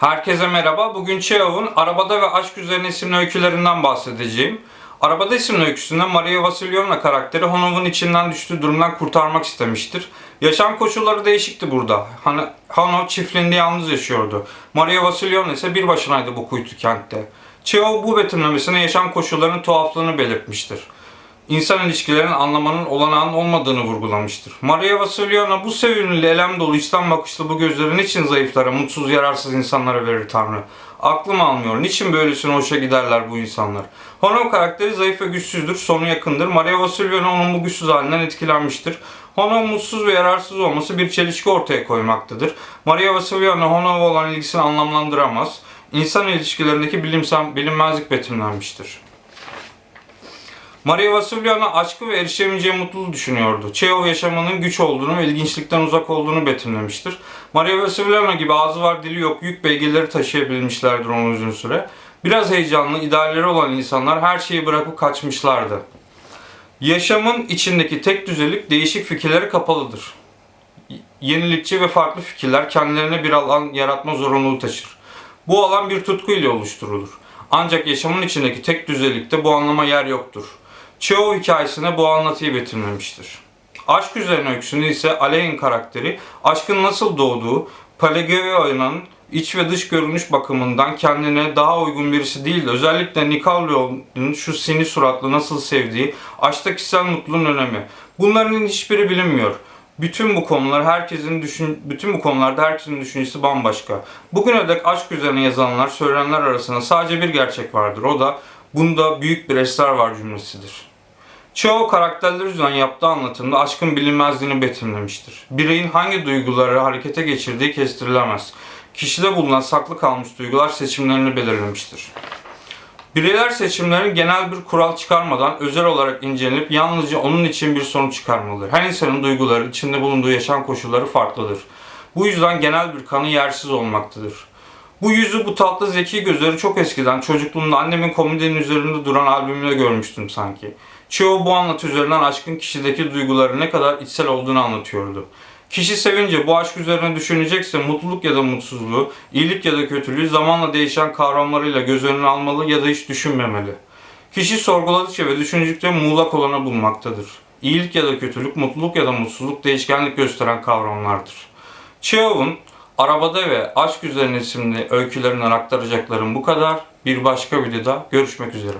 Herkese merhaba. Bugün Çehov'un Arabada ve Aşk Üzerine isimli öykülerinden bahsedeceğim. Arabada isimli öyküsünde Maria Vasilyevna karakteri Honov'un içinden düştüğü durumdan kurtarmak istemiştir. Yaşam koşulları değişikti burada. Hani Honov çiftliğinde yalnız yaşıyordu. Maria Vasilyevna ise bir başınaydı bu kuytu kentte. Çehov bu betimlemesine yaşam koşullarının tuhaflığını belirtmiştir insan ilişkilerinin anlamanın olanağın olmadığını vurgulamıştır. Maria Vasilyevna bu sevimli, elem dolu, içten bakışlı bu gözleri niçin zayıflara, mutsuz, yararsız insanlara verir Tanrı? Aklım almıyor. Niçin böylesine hoşa giderler bu insanlar? Honov karakteri zayıf ve güçsüzdür, sonu yakındır. Maria Vasilyevna onun bu güçsüz halinden etkilenmiştir. Honov mutsuz ve yararsız olması bir çelişki ortaya koymaktadır. Maria Vasilyevna Honov'a olan ilgisini anlamlandıramaz. İnsan ilişkilerindeki bilimsel, bilinmezlik betimlenmiştir. Maria Vasilyevna aşkı ve erişemeyeceği mutluluğu düşünüyordu. Çehov yaşamının güç olduğunu ve ilginçlikten uzak olduğunu betimlemiştir. Maria Vasilyevna gibi ağzı var dili yok yük belgeleri taşıyabilmişlerdir onun uzun süre. Biraz heyecanlı, idealleri olan insanlar her şeyi bırakıp kaçmışlardı. Yaşamın içindeki tek düzelik değişik fikirlere kapalıdır. Yenilikçi ve farklı fikirler kendilerine bir alan yaratma zorunluluğu taşır. Bu alan bir tutku ile oluşturulur. Ancak yaşamın içindeki tek düzelikte bu anlama yer yoktur. Çehov hikayesine bu anlatıyı betimlemiştir. Aşk üzerine öyküsünde ise Aleyn karakteri aşkın nasıl doğduğu, Pelagia'nın iç ve dış görünüş bakımından kendine daha uygun birisi değil de özellikle Nikolaev'ın şu sini suratlı nasıl sevdiği, aşkta kişisel mutluluğun önemi. Bunların hiçbiri bilinmiyor. Bütün bu konular herkesin düşün bütün bu konularda herkesin düşüncesi bambaşka. Bugüne dek aşk üzerine yazılanlar, söylenenler arasında sadece bir gerçek vardır. O da bunda büyük bir esrar var cümlesidir. Çoğu karakterler yüzünden yaptığı anlatımda aşkın bilinmezliğini betimlemiştir. Bireyin hangi duyguları harekete geçirdiği kestirilemez. Kişide bulunan saklı kalmış duygular seçimlerini belirlemiştir. Bireyler seçimlerin genel bir kural çıkarmadan özel olarak incelenip yalnızca onun için bir sonuç çıkarmalıdır. Her insanın duyguları, içinde bulunduğu yaşam koşulları farklıdır. Bu yüzden genel bir kanı yersiz olmaktadır. Bu yüzü, bu tatlı zeki gözleri çok eskiden çocukluğumda annemin komedinin üzerinde duran albümünde görmüştüm sanki. Çoğu bu anlatı üzerinden aşkın kişideki duyguları ne kadar içsel olduğunu anlatıyordu. Kişi sevince bu aşk üzerine düşünecekse mutluluk ya da mutsuzluğu, iyilik ya da kötülüğü zamanla değişen kavramlarıyla göz önüne almalı ya da hiç düşünmemeli. Kişi sorguladıkça ve düşündükçe muğlak olanı bulmaktadır. İyilik ya da kötülük, mutluluk ya da mutsuzluk değişkenlik gösteren kavramlardır. Çehov'un Arabada ve Aşk Üzerine isimli öykülerinden aktaracaklarım bu kadar. Bir başka videoda görüşmek üzere.